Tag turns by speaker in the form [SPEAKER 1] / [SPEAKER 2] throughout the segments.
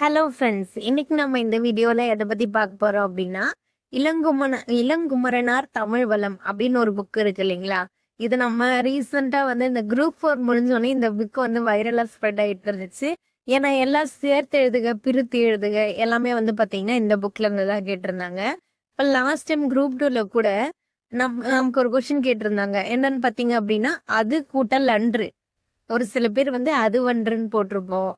[SPEAKER 1] Hello friends இன்னைக்கு நம்ம இந்த வீடியோல எதை பத்தி பார்க்க போறோம் அப்படின்னா இளங்குமன இளங்குமரனார் தமிழ் வளம் அப்படின்னு ஒரு புக் இருக்கு இல்லைங்களா? இது நம்ம ரீசெண்டா வந்து இந்த குரூப் ஃபோர் முடிஞ்சோடனே இந்த புக் வந்து வைரலா ஸ்ப்ரெட் ஆகிட்டு இருந்துச்சு. ஏன்னா எல்லாம் சேர்த்து எழுதுக பிரித்து எழுதுக எல்லாமே வந்து பாத்தீங்கன்னா இந்த புக்ல இருந்து தான் கேட்டிருந்தாங்க. இப்போ லாஸ்ட் டைம் குரூப் டூல கூட நம் நமக்கு ஒரு கொஸ்டின் கேட்டிருந்தாங்க. என்னன்னு பாத்தீங்க அப்படின்னா அது கூட்டல் அன்று ஒரு சில பேர் வந்து அது வன்றுன்னு போட்டிருப்போம்.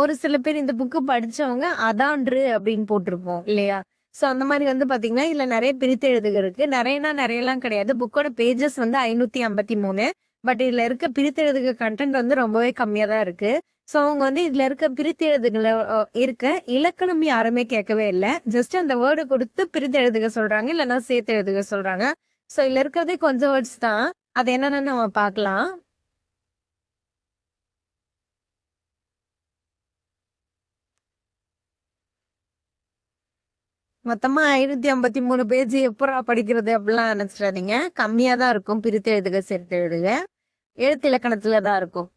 [SPEAKER 1] ஒரு சில பேர் இந்த புக்கு படிச்சவங்க அதான்று அப்படின்னு போட்டிருப்போம் இல்லையா? ஸோ அந்த மாதிரி வந்து பாத்தீங்கன்னா இதுல நிறைய பிரித்து எழுதுகிறதுக்கு நிறையனா நிறையலாம் கிடையாது. புக்கோட பேஜஸ் வந்து ஐநூத்தி ஐம்பத்தி மூணு. பட் இதுல இருக்க பிரித்து எழுதுக கண்டென்ட் வந்து ரொம்பவே கம்மியா தான் இருக்கு. ஸோ அவங்க வந்து இதுல இருக்க பிரித்து எழுதுகளை இருக்க இலக்கணம் யாருமே கேட்கவே இல்லை. ஜஸ்ட் அந்த வேர்டு கொடுத்து பிரித்து எழுதுக சொல்றாங்க இல்லைன்னா சேர்த்து எழுதுக சொல்றாங்க. ஸோ இதுல இருக்கிறதே கொஞ்சம் வேர்ட்ஸ் தான். அது என்னன்னு நம்ம பார்க்கலாம். மொத்தமா ஐநூத்தி ஐம்பத்தி மூணு பேஜ் எப்பரா படிக்கிறது அப்படிலாம் நினைச்சிடாதீங்க. கம்மியா தான் இருக்கும். பிரித்து எழுதுக சேர்த்து எழுதுக. எழுத்து இலக்கணத்துல தான் இருக்கும்.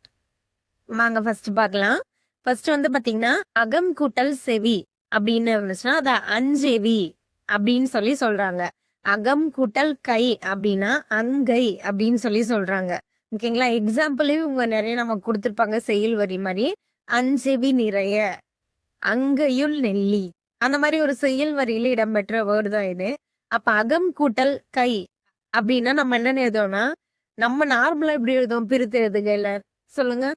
[SPEAKER 1] வாங்க ஃபர்ஸ்ட் பார்க்கலாம். ஃபர்ஸ்ட் வந்து பாத்தீங்கன்னா அகம் கூட்டல் செவி அப்படின்னு இருந்துச்சுன்னா அதை அஞ்செவி அப்படின்னு சொல்லி சொல்றாங்க. அகம் கூட்டல் கை அப்படின்னா அங்கை அப்படின்னு சொல்லி சொல்றாங்க. ஓகேங்களா? எக்ஸாம்பிளே இவங்க நிறைய நமக்கு கொடுத்துருப்பாங்க செயல் வரி மாதிரி. அஞ்செவி நிறைய. அங்கையுள் நெல்லி. அந்த மாதிரி ஒரு செயல் வரியில இடம்பெற்ற வேர்டு தான் இது. அப்ப அகம் கூட்டல் கை அப்படின்னா நம்ம என்ன எழுதுவோம்னா நம்ம நார்மலா எப்படி எழுதுவோம்? பிரித்து எழுதுகையில சொல்லுங்க.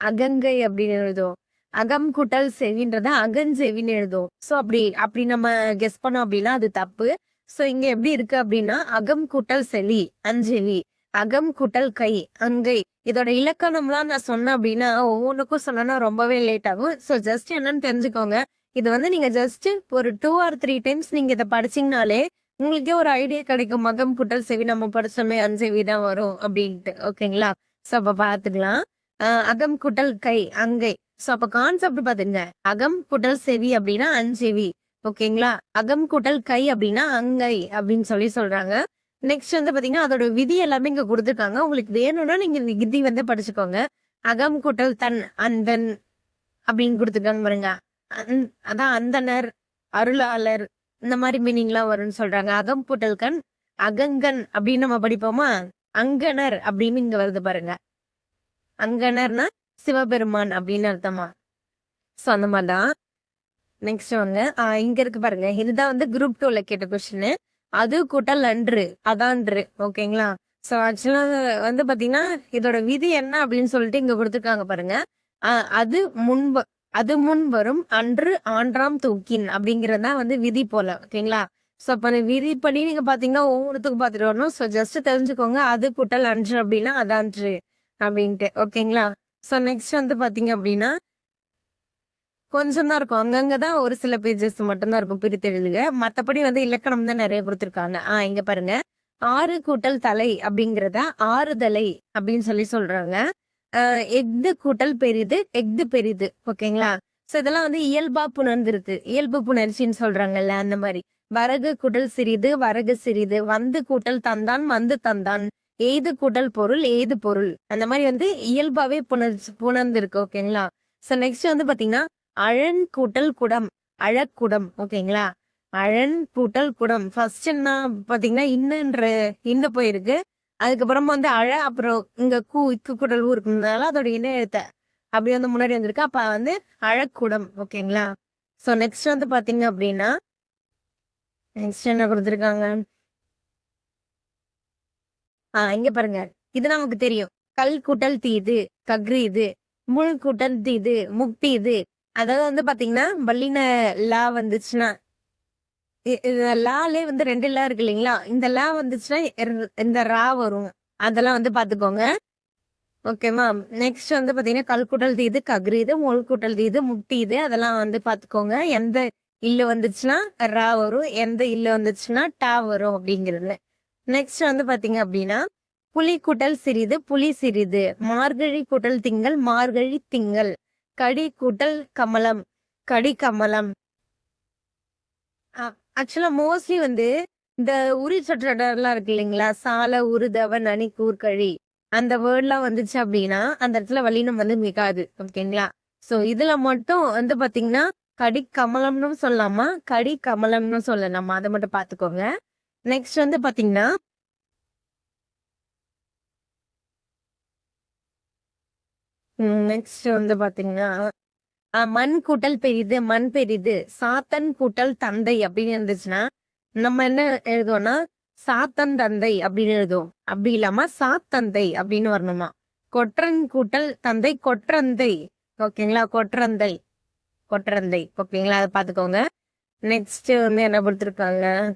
[SPEAKER 1] அகங்கை அப்படின்னு எழுதுவோம். அகம் கூட்டல் செவின்றத அகஞ்செவின்னு எழுதுவோம். ஸோ அப்படி அப்படி நம்ம கெஸ் பண்ணோம் அப்படின்னா அது தப்பு. ஸோ இங்க எப்படி இருக்கு அப்படின்னா அகம் கூட்டல் செவி அஞ்செவி அகம் கூட்டல் கை அங்கை. இதோட இலக்கணம்லாம் நான் சொன்னேன் அப்படின்னா ஒவ்வொன்றுக்கும் சொன்னா ரொம்பவே லேட் ஆகும். ஸோ ஜஸ்ட் என்னன்னு தெரிஞ்சுக்கோங்க. இது வந்து நீங்க ஜஸ்ட் ஒரு டூ ஆர் த்ரீ டைம்ஸ் நீங்க இதை படிச்சீங்கனாலே உங்களுக்கே ஒரு ஐடியா கிடைக்கும். மகம் குட்டல் செவி நம்ம படிச்சோமே அஞ்செவி தான் வரும் அப்படின்ட்டு. ஓகேங்களா? ஸோ அப்ப பாத்துக்கலாம் அகம் குட்டல் கை அங்கை. ஸோ அப்ப கான்செப்ட் பாத்துங்க அகம் குட்டல் செவி அப்படின்னா அஞ்செவி ஓகேங்களா? அகம் குட்டல் கை அப்படின்னா அங்கை அப்படின்னு சொல்லி சொல்றாங்க. நெக்ஸ்ட் வந்து பாத்தீங்கன்னா அதோட விதி எல்லாமே இங்க கொடுத்துருக்காங்க. உங்களுக்கு வேணும்னா நீங்க விதி வந்து படிச்சுக்கோங்க. அகம் குட்டல் தன் அந்தன் அப்படின்னு கொடுத்துருக்காங்க பாருங்க. அந்- அதான் அந்தனர் அருளாளர் இந்த மாதிரி மீனிங்லாம் வரும்னு சொல்றாங்க. அகம் கண் அகங்கன் அப்படின்னு நம்ம படிப்போமா? அங்கனர் அப்படின்னு இங்க வருது பாருங்க. அங்கனர்னா சிவபெருமான் அப்படின்னு அர்த்தமா? ஸோ அந்த மாதிரிதான். நெக்ஸ்ட் வாங்க. இங்க இருக்கு பாருங்க. இதுதான் வந்து குரூப் டூல கேட்ட கொஸ்டின் அது கூட்டல் அன்று அதான்று ஓகேங்களா? ஸோ ஆக்சுவலா வந்து பாத்தீங்கன்னா இதோட விதி என்ன அப்படின்னு சொல்லிட்டு இங்க கொடுத்துருக்காங்க பாருங்க. அது முன்பு அது முன் வரும் அன்று ஆன்றாம் தூக்கின் அப்படிங்கிறது தான் வந்து விதி போல ஓகேங்களா? ஸோ அப்போ அந்த விதிப்படி நீங்க பாத்தீங்கன்னா ஒவ்வொருத்துக்கும் பார்த்துட்டு வரணும். ஸோ ஜஸ்ட் தெரிஞ்சுக்கோங்க அது கூட்டல் அன்று அப்படின்னா அதான்று அப்படின்ட்டு ஓகேங்களா? ஸோ நெக்ஸ்ட் வந்து பாத்தீங்க அப்படின்னா கொஞ்சம் தான் இருக்கும். அங்கங்க தான் ஒரு சில பேஜஸ் மட்டும்தான் இருக்கும். பிரித்து எழுதுக. வந்து இலக்கணம் தான் நிறைய கொடுத்துருக்காங்க. ஆ இங்க பாருங்க. ஆறு கூட்டல் தலை அப்படிங்கிறத ஆறுதலை அப்படின்னு சொல்லி சொல்றாங்க. ஆஹ் எஃது கூட்டல் பெரிது எஃது பெரிது ஓகேங்களா? சோ இதெல்லாம் வந்து இயல்பா புணர்ந்துருது. இயல்பு புணர்ச்சின்னு சொல்றாங்கல்ல அந்த மாதிரி. வரகு கூட்டல் சிறிது வரகு சிறிது. வந்து கூட்டல் தந்தான் வந்து தந்தான். எய்து கூட்டல் பொருள் எய்து பொருள். அந்த மாதிரி வந்து இயல்பாவே புணர் புணர்ந்துருக்கு ஓகேங்களா? சோ நெக்ஸ்ட் வந்து பாத்தீங்கன்னா அழன் கூட்டல் குடம் அழக்குடம் ஓகேங்களா? அழன் கூட்டல் குடம். ஃபர்ஸ்ட் என்ன பாத்தீங்கன்னா இன்னன்ற இந்த போயிருக்கு. அதுக்கப்புறமா வந்து அழ அப்புறம் இங்க கூ இக்கு குடல் இருக்கிறதுனால அதோட இன எழுத்த அப்படி வந்து முன்னாடி வந்திருக்கு. அப்ப வந்து அழக்கூடம் ஓகேங்களா? சோ நெக்ஸ்ட் வந்து பாத்தீங்க அப்படின்னா நெக்ஸ்ட் என்ன கொடுத்துருக்காங்க? ஆஹ் இங்க பாருங்க. இது நமக்கு தெரியும். கல் கூட்டல் தீது கக்ரி இது முள் கூட்டல் தீது முக்தி இது அதாவது வந்து பாத்தீங்கன்னா பல்லின லா வந்துச்சுன்னா இந்த லாலே வந்து ரெண்டு லா இருக்கு இல்லைங்களா? இந்த லா வந்துச்சுன்னா இந்த ரா வரும். அதெல்லாம் வந்து பாத்துக்கோங்க. ஓகேவா நெக்ஸ்ட் வந்து பாத்தீங்கன்னா கல்குட்டல் தீது கக்ரி இது முள்குட்டல் தீது முட்டி இது அதெல்லாம் வந்து பாத்துக்கோங்க. எந்த இல்லு வந்துச்சுன்னா ரா வரும். எந்த இல்லு வந்துச்சுன்னா டா வரும் அப்படிங்கிறது. நெக்ஸ்ட் வந்து பாத்தீங்க அப்படின்னா புலி கூட்டல் சிறிது புலி சிறிது. மார்கழி கூட்டல் திங்கள் மார்கழி திங்கள். கடி கூட்டல் கமலம். கடி கமலம். ஆக்சுவலா மோஸ்ட்லி வந்து இந்த உரி சொற்றொடர்லாம் இருக்கு இல்லைங்களா? சால உருதவன் அணி கூர்கழி அந்த வேர்ட்லாம் வந்துச்சு அப்படின்னா அந்த இடத்துல வலினம் வந்து மிகாது. ஓகேங்களா? ஸோ இதுல மட்டும் வந்து பாத்தீங்கன்னா கடி கமலம்னு சொல்லலாமா? கடி கமலம்னு சொல்லலாமா? அதை மட்டும் பாத்துக்கோங்க. நெக்ஸ்ட் வந்து பாத்தீங்கன்னா நெக்ஸ்ட் வந்து பாத்தீங்கன்னா மண் கூட்டல் பெரிது மண் பெரிது. சாத்தன் கூட்டல் தந்தை அப்படின்னு இருந்துச்சுன்னா நம்ம என்ன எழுதுவோம்னா சாத்தன் தந்தை அப்படின்னு எழுதுவோம். அப்படி இல்லாம சாத்தந்தை அப்படின்னு வரணுமா? கொற்றன் கூட்டல் தந்தை கொற்றந்தை. ஓகேங்களா? கொற்றந்தை. கொற்றந்தை. ஓகேங்களா? அதை பாத்துக்கோங்க நெக்ஸ்ட் வந்து என்ன கொடுத்துருக்காங்க?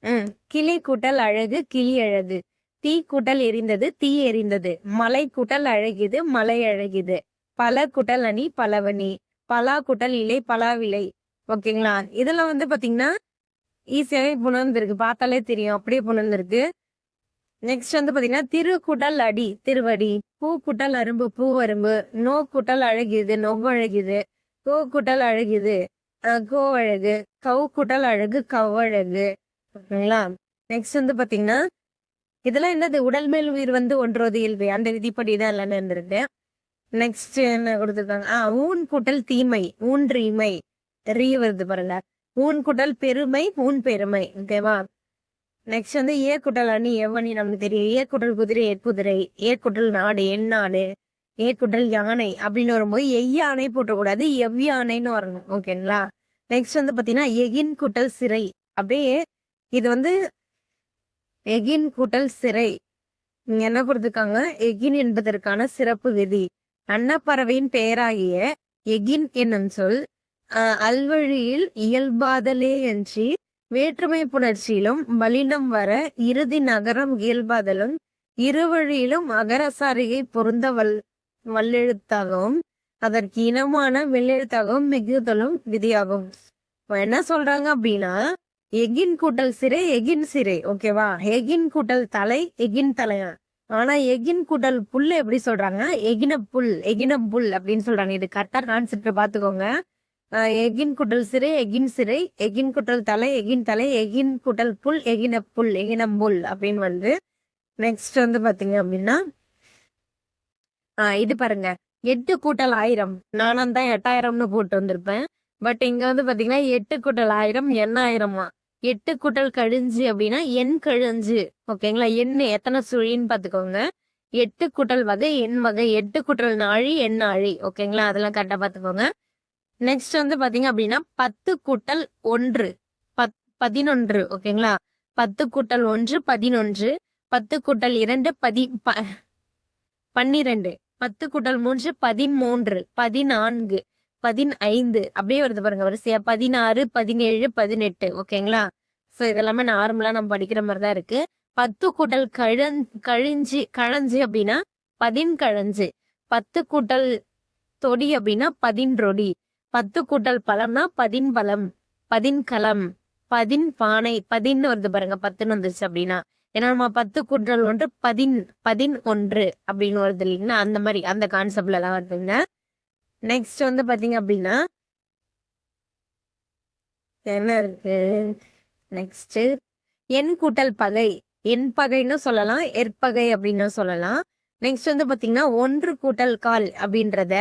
[SPEAKER 1] ம் கிளி கூட்டல் அழகு கிளி அழகு. தீ கூட்டல் எரிந்தது தீ எரிந்தது. மலை கூட்டல் அழகிது மலை அழகிது பல கூட்டல் அணி பலவணி. பலா குடல் இலை பலாவிலை ஓகேங்களா? இதெல்லாம் வந்து பாத்தீங்கன்னா ஈஸியாவே புணர்ந்துருக்கு. பார்த்தாலே தெரியும். அப்படியே புணர்ந்துருக்கு. நெக்ஸ்ட் வந்து பாத்தீங்கன்னா திருக்குடல் அடி திருவடி. பூ குட்டல் அரும்பு பூவரும்பு. நோ குட்டல் அழகிது நொவ்வழகிது கோ கூட்டல் அழகிது கோ அழகு. கவு கூட்டல் அழகு. கவ்வழகு ஓகேங்களா? நெக்ஸ்ட் வந்து பாத்தீங்கன்னா இதெல்லாம் என்னது? உடல் மேல் உயிர் வந்து ஒன்றோது இயல்பு. அந்த விதிப்படி தான் இல்லைன்னு இருந்திருக்கு நெக்ஸ்ட் என்ன கொடுத்துருக்காங்க? ஆ ஊன் கூட்டல் தீமை ஊன்றீமை. தெரிய வருது பாருங்க. ஊன் கூட்டல் பெருமை ஊன் பெருமை. ஓகேவா நெக்ஸ்ட் வந்து ஏ அணி எவ்வணி நமக்கு தெரியும். ஏக்குட்டல் குதிரை ஏற்குதிரை. ஏக்குட்டல் நாடு என் நாடு யானை அப்படின்னு வரும்போது எய்யானை போட்டக்கூடாது எவ்யானைன்னு வரணும். ஓகேங்களா நெக்ஸ்ட் வந்து பாத்தீங்கன்னா எகின் குட்டல் சிறை. அப்படியே இது வந்து எகின் கூட்டல் சிறை. இங்க என்ன கொடுத்துருக்காங்க? எகின் என்பதற்கான சிறப்பு விதி. அன்னப்பறவையின் பெயராகிய எகின் என்னும் சொல் அல்வழியில் இயல்பாதலே என்று வேற்றுமை புணர்ச்சியிலும் வலினம் வர இறுதி நகரம் இயல்பாதலும் இருவழியிலும் அகரசாரியை பொருந்த வல் வல்லெழுத்தாகவும் அதற்கு இனமான வெள்ளெழுத்தாகவும் மிகுதலும் விதியாகும். என்ன சொல்றாங்க அப்படின்னா எகின் கூட்டல் சிறை எகின் சிறை. ஓகேவா எகின் கூட்டல் தலை எகின் தலையா? ஆனா எகின் கூட்டல் புல் எப்படி சொல்றாங்க? எகின புல் எகின புல் அப்படின்னு சொல்றாங்க. இது கரெக்டா கான்செப்ட் பாத்துக்கோங்க. எகின் கூட்டல் சிறை எகின் சிறை. எகின் கூட்டல் தலை எகின் தலை. எகின் கூட்டல் புல் எகின புல் எகின புல் அப்படின்னு வந்து நெக்ஸ்ட் வந்து பாத்தீங்க அப்படின்னா ஆஹ் இது பாருங்க. எட்டு கூட்டல் ஆயிரம். நானும் தான் எட்டாயிரம்னு போட்டு வந்திருப்பேன். பட் இங்க வந்து பாத்தீங்கன்னா எட்டு கூட்டல் ஆயிரம் எண்ணாயிரமா? எட்டு கூட்டல் கழிஞ்சு அப்படின்னா எண் கழிஞ்சு. ஓகேங்களா? எண் எத்தனை சுழின்னு பாத்துக்கோங்க எட்டு கூட்டல் வகை எண் வகை எட்டு கூட்டல் நாழி எண் நாழி. ஓகேங்களா? அதெல்லாம் கரெக்டா பாத்துக்கோங்க நெக்ஸ்ட் வந்து பாத்தீங்க அப்படின்னா பத்து கூட்டல் ஒன்று. பத் பதினொன்று. ஓகேங்களா? பத்து கூட்டல் ஒன்று பதினொன்று. பத்து கூட்டல் இரண்டு பதி ப பன்னிரண்டு. பத்து கூட்டல் மூன்று பதிமூன்று. பதினான்கு. பதினைந்து. அப்படியே வருது பாருங்க வரிசையா. பதினாறு பதினேழு பதினெட்டு. ஓகேங்களா? ஸோ இதெல்லாமே நார்மலா நம்ம படிக்கிற மாதிரி தான் இருக்கு. பத்து கூட்டல் கழஞ் கழிஞ்சு கழஞ்சு அப்படின்னா பதின்கழஞ்சு பத்து கூட்டல் தொடி அப்படின்னா பதின்றொடி பத்து கூட்டல் பழம்னா பதின் பழம் பதின்கலம் பதின் பானை பதின்னு வருது பாருங்க பத்துன்னு வந்துச்சு அப்படின்னா. ஏன்னா நம்ம பத்து கூட்டல் ஒன்று பதின் பதின் ஒன்று அப்படின்னு வருது இல்லைங்கன்னா அந்த மாதிரி அந்த கான்செப்ட்ல எல்லாம் வருதுங்க. நெக்ஸ்ட் வந்து பார்த்தீங்க அப்படின்னா என்ன இருக்கு? நெக்ஸ்ட்டு என் கூட்டல் பகை. என் பகைன்னு சொல்லலாம் எற்பகை அப்படின்னு சொல்லலாம். நெக்ஸ்ட் வந்து பார்த்தீங்கன்னா ஒன்று கூட்டல் கால் அப்படின்றத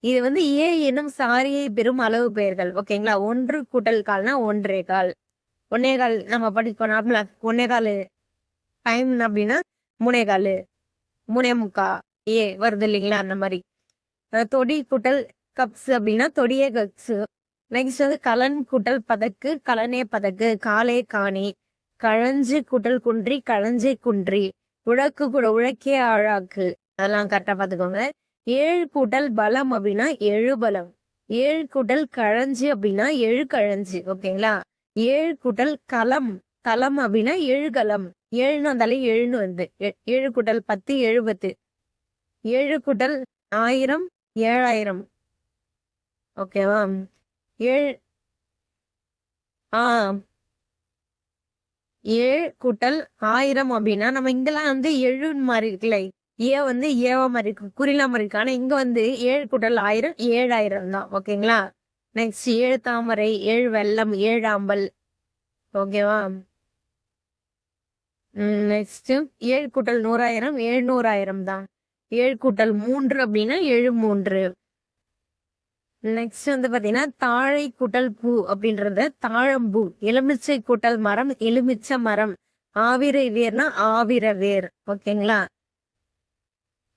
[SPEAKER 1] இது வந்து ஏ எனும் சாரியை பெறும் அளவு பெயர்கள். ஓகேங்களா ஒன்று கூட்டல் கால்னா ஒன்றே கால். ஒன்னே கால் நம்ம படிப்போம் நார்மலா. ஒன்னே கால். டைம் அப்படின்னா மூணே கால். மூணே முக்கா. ஏ வருது இல்லைங்களா? அந்த மாதிரி. தொடி கூட்டல் கப்ஸ் அப்படின்னா தொடியே கப்ஸ் நெக்ஸ்ட் வந்து கலன் கூட்டல் பதக்கு கலனே பதக்கு காலே காணி கழஞ்சு கூட்டல் குன்றி கழஞ்சே குன்றி உழக்கு கூட உழக்கே ஆழாக்கு. அதெல்லாம் கரெக்டாக பார்த்துக்கோங்க. ஏழு கூட்டல் பலம் அப்படின்னா எழு பலம். ஏழு கூட்டல் கழஞ்சு அப்படின்னா எழு கழஞ்சு ஓகேங்களா? ஏழு கூட்டல் களம் களம் அப்படின்னா எழுகலம் ஏழுன்னு வந்தாலே எழுன்னு வந்து ஏழு கூட்டல் பத்து எழுபத்து ஏழு கூட்டல் ஆயிரம் ஏழாயிரம். ஓகேவா? ஏழு ஆ ஏழு கூட்டல் ஆயிரம் அப்படின்னா நம்ம இங்கெல்லாம் வந்து எழு மாதிரி இருக்குல்ல. ஏ வந்து ஏவா மாதிரி இருக்கு குறிலாம மாதிரி இருக்கு. ஆனா இங்க வந்து ஏழு கூட்டல் ஆயிரம் ஏழாயிரம் தான். ஓகேங்களா? நெக்ஸ்ட் ஏழு தாமரை ஏழு வெள்ளம் ஏழு ஆம்பல் ஓகேவா? நெக்ஸ்ட் ஏழு கூட்டல் நூறாயிரம் எழுநூறாயிரம் தான். ஏழு கூட்டல் மூன்று அப்படின்னா ஏழு மூன்று. நெக்ஸ்ட் வந்து பாத்தீங்கன்னா தாழை கூட்டல் பூ அப்படின்றத தாழம்பூ எலுமிச்சை கூட்டல் மரம் எலுமிச்சை மரம். ஆவிரை வேர்னா ஆவிர வேர் ஓகேங்களா?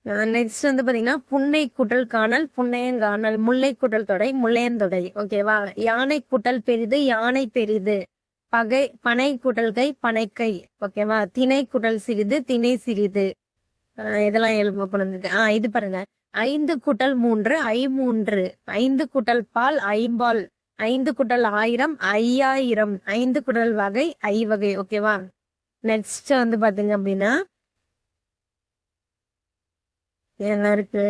[SPEAKER 1] நெக்ஸ்ட் வந்து பாத்தீங்கன்னா புன்னை கூட்டல் காணல் புன்னையங்காணல் முல்லை கூட்டல் தொடை முள்ளையந்தொடை ஓகேவா? யானை கூட்டல் பெரிது யானை பெரிது. பகை பனை குடல்கை பனைக்கை ஓகேவா? திணை கூட்டல் சிறிது திணை சிறிது. இதெல்லாம் எழுப்ப பிறந்தது ஆ இது பாருங்க. ஐந்து கூட்டல் மூன்று ஐமூன்று ஐந்து கூட்டல் பால் ஐம்பால். ஐந்து குட்டல் ஆயிரம் ஐயாயிரம். ஐந்து குடல் வகை ஐ வகை. ஓகேவா நெக்ஸ்ட் வந்து பாத்தீங்க அப்படின்னா என்ன இருக்கு?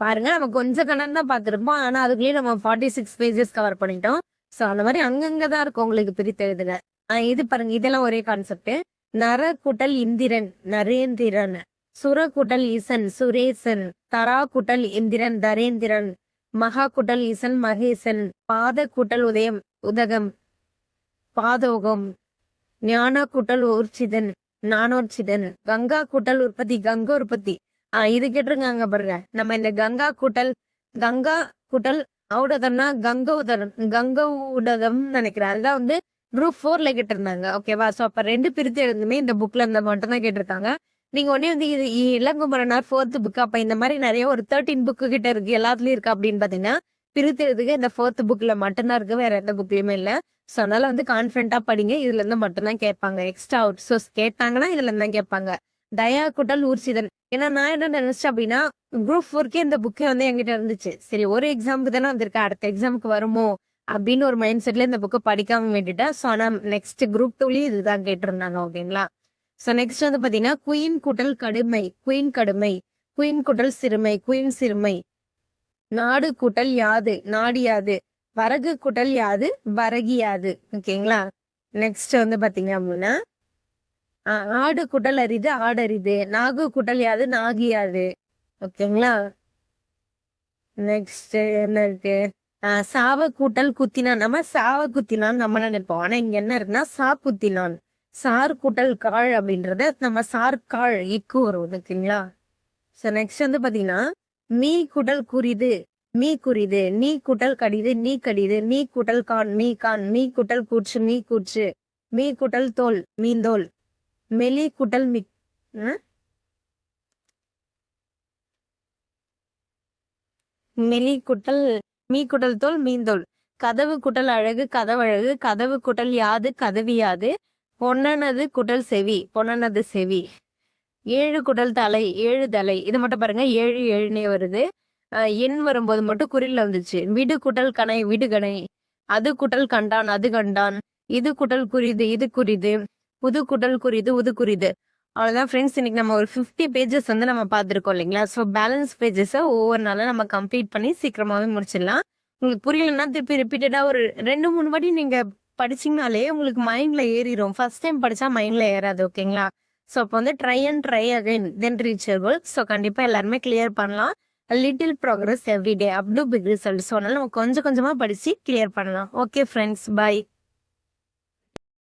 [SPEAKER 1] பாருங்க நம்ம கொஞ்சம் கணக்கு தான் பார்த்துருப்போம் ஆனா அதுக்குள்ளேயே நம்ம ஃபார்ட்டி சிக்ஸ் பேஜஸ் கவர் பண்ணிட்டோம். ஸோ அந்த மாதிரி அங்கங்க தான் இருக்கும் உங்களுக்கு பிரித்து எழுதுல ஆஹ் இது பாருங்க இதெல்லாம் ஒரே கான்செப்ட் நர கூட்டல் இந்திரன் நரேந்திரன். சுர கூட்டல் ஈசன் சுரேசன். தரா கூட்டல் இந்திரன் தரேந்திரன். மகா கூட்டல் ஈசன் மகேசன். பாத கூட்டல் உதயம் உதகம். பாதோகம். ஞான கூட்டல் ஊர்ச்சிதன் நானோர்ச்சிதன். கங்கா கூட்டல் உற்பத்தி கங்கா உற்பத்தி. ஆஹ் இது கேட்டிருக்காங்க பாருங்க. நம்ம இந்த கங்கா கூட்டல் கங்கா கூட்டல் ஔடதம்னா கங்க உதரம் கங்க ஊடகம் நினைக்கிறேன். அதுதான் வந்து குரூப் ஃபோர்ல கேட்டிருந்தாங்க. ஓகேவா ஸோ அப்போ ரெண்டு பிரித்து எழுதுமே இந்த புக்ல இந்த மட்டும் தான் கேட்டிருக்காங்க. நீங்க உடனே வந்து இது இளங்குமரனார் ஃபோர்த்து புக் அப்ப இந்த மாதிரி நிறைய ஒரு தேர்ட்டின் புக்கு கிட்ட இருக்கு. எல்லாத்துலயும் இருக்கு அப்படின்னு பாத்தீங்கன்னா பிரித்து எழுதுக இந்த ஃபோர்த் புக்ல மட்டும்தான் இருக்கு. வேற எந்த புக்லயுமே இல்லை. ஸோ அதனால வந்து கான்ஃபிடண்டா படிங்க. இதுல இருந்து மட்டும்தான் கேட்பாங்க. எக்ஸ்ட்ரா அவுட் சோர்ஸ் கேட்டாங்கன்னா இதுல இருந்து தான் கேட்பாங்க. தயா குட்டல் ஊர்சிதன். ஏன்னா நான் என்ன நினைச்சேன் அப்படின்னா குரூப் ஃபோர்க்கே இந்த புக்கே வந்து என்கிட்ட இருந்துச்சு. சரி ஒரு எக்ஸாமுக்கு தானே வந்திருக்கேன் அடுத்த எக்ஸாமுக்கு வருமோ? அப்படின்னு ஒரு மைண்ட் செட்ல இந்த புக்கை படிக்காம விட்டுட்டேன் ஸோ ஆனால் நெக்ஸ்ட் குரூப் டூலயும் இதுதான் கேட்டிருந்தாங்க ஓகேங்களா ஸோ நெக்ஸ்ட் வந்து பார்த்தீங்கன்னா குயின் குட்டல் கடுமை குயின் கடுமை குயின் குட்டல் சிறுமை குயின் சிறுமை. நாடு கூட்டல் யாது நாடு யாது வரகு கூட்டல் யாது வரகி யாது ஓகேங்களா நெக்ஸ்ட் வந்து பார்த்தீங்க அப்படின்னா ஆடு குட்டல் அரிது ஆடரிது நாகு குட்டல் யாது நாகியாது ஓகேங்களா நெக்ஸ்ட் என்ன இருக்கு? சாவ கூட்டல் குத்தினான் நம்ம சாவ குத்தினான் நம்ம நினைப்போம். ஆனா இங்க என்ன இருக்குன்னா சா குத்தினான். சார் கூட்டல் காள் அப்படின்றத நம்ம சார் காள் இக்கு வரும் ஓகேங்களா ஸோ நெக்ஸ்ட் வந்து பாத்தீங்கன்னா மீ குடல் குறிது மீ குறிது நீ குட்டல் கடிது நீ கடிது நீ குட்டல் கான் மீ கான் மீ குட்டல் கூற்று மீ கூற்று மீ குட்டல் தோல் மீந்தோல் மெலி குட்டல் மிக் ஆ? மெலி குட்டல் மீ குடல் தோல் மீந்தோல் கதவு குட்டல் அழகு கதவழகு. கதவு குடல் யாது கதவியாது பொன்னனது குடல் செவி பொன்னனது செவி. ஏழு குடல் தலை ஏழு தலை. இது மட்டும் பாருங்க ஏழு ஏழுனே வருது. எண் வரும்போது மட்டும் குறில்ல வந்துச்சு. விடு குடல் கணை விடு கணை அது குடல் கண்டான் அது கண்டான். இது குடல் குறிது இது குறிது. புது குடல் குறிது உது குறிது. அவ்வளோதான் ஃப்ரெண்ட்ஸ் இன்னைக்கு நம்ம ஒரு ஃபிஃப்டி பேஜஸ் வந்து நம்ம பார்த்துருக்கோம் இல்லைங்களா? ஸோ பேலன்ஸ் பேஜஸை ஒவ்வொரு நாளும் நம்ம கம்ப்ளீட் பண்ணி சீக்கிரமாகவே முடிச்சிடலாம். உங்களுக்கு புரியலன்னா திருப்பி ரிப்பீட்டடாக ஒரு ரெண்டு மூணு வாட்டி நீங்கள் படிச்சிங்கனாலே உங்களுக்கு மைண்டில் ஏறிடும் ஃபர்ஸ்ட் டைம் படித்தா மைண்டில் ஏறாது ஓகேங்களா? ஸோ அப்போ வந்து try and try again then reach goal so கண்டிப்பாக எல்லாருமே கிளியர் பண்ணலாம். Little progress every day up to big result so அதனால் நம்ம கொஞ்சம் கொஞ்சமாக படித்து கிளியர் பண்ணலாம். Okay friends by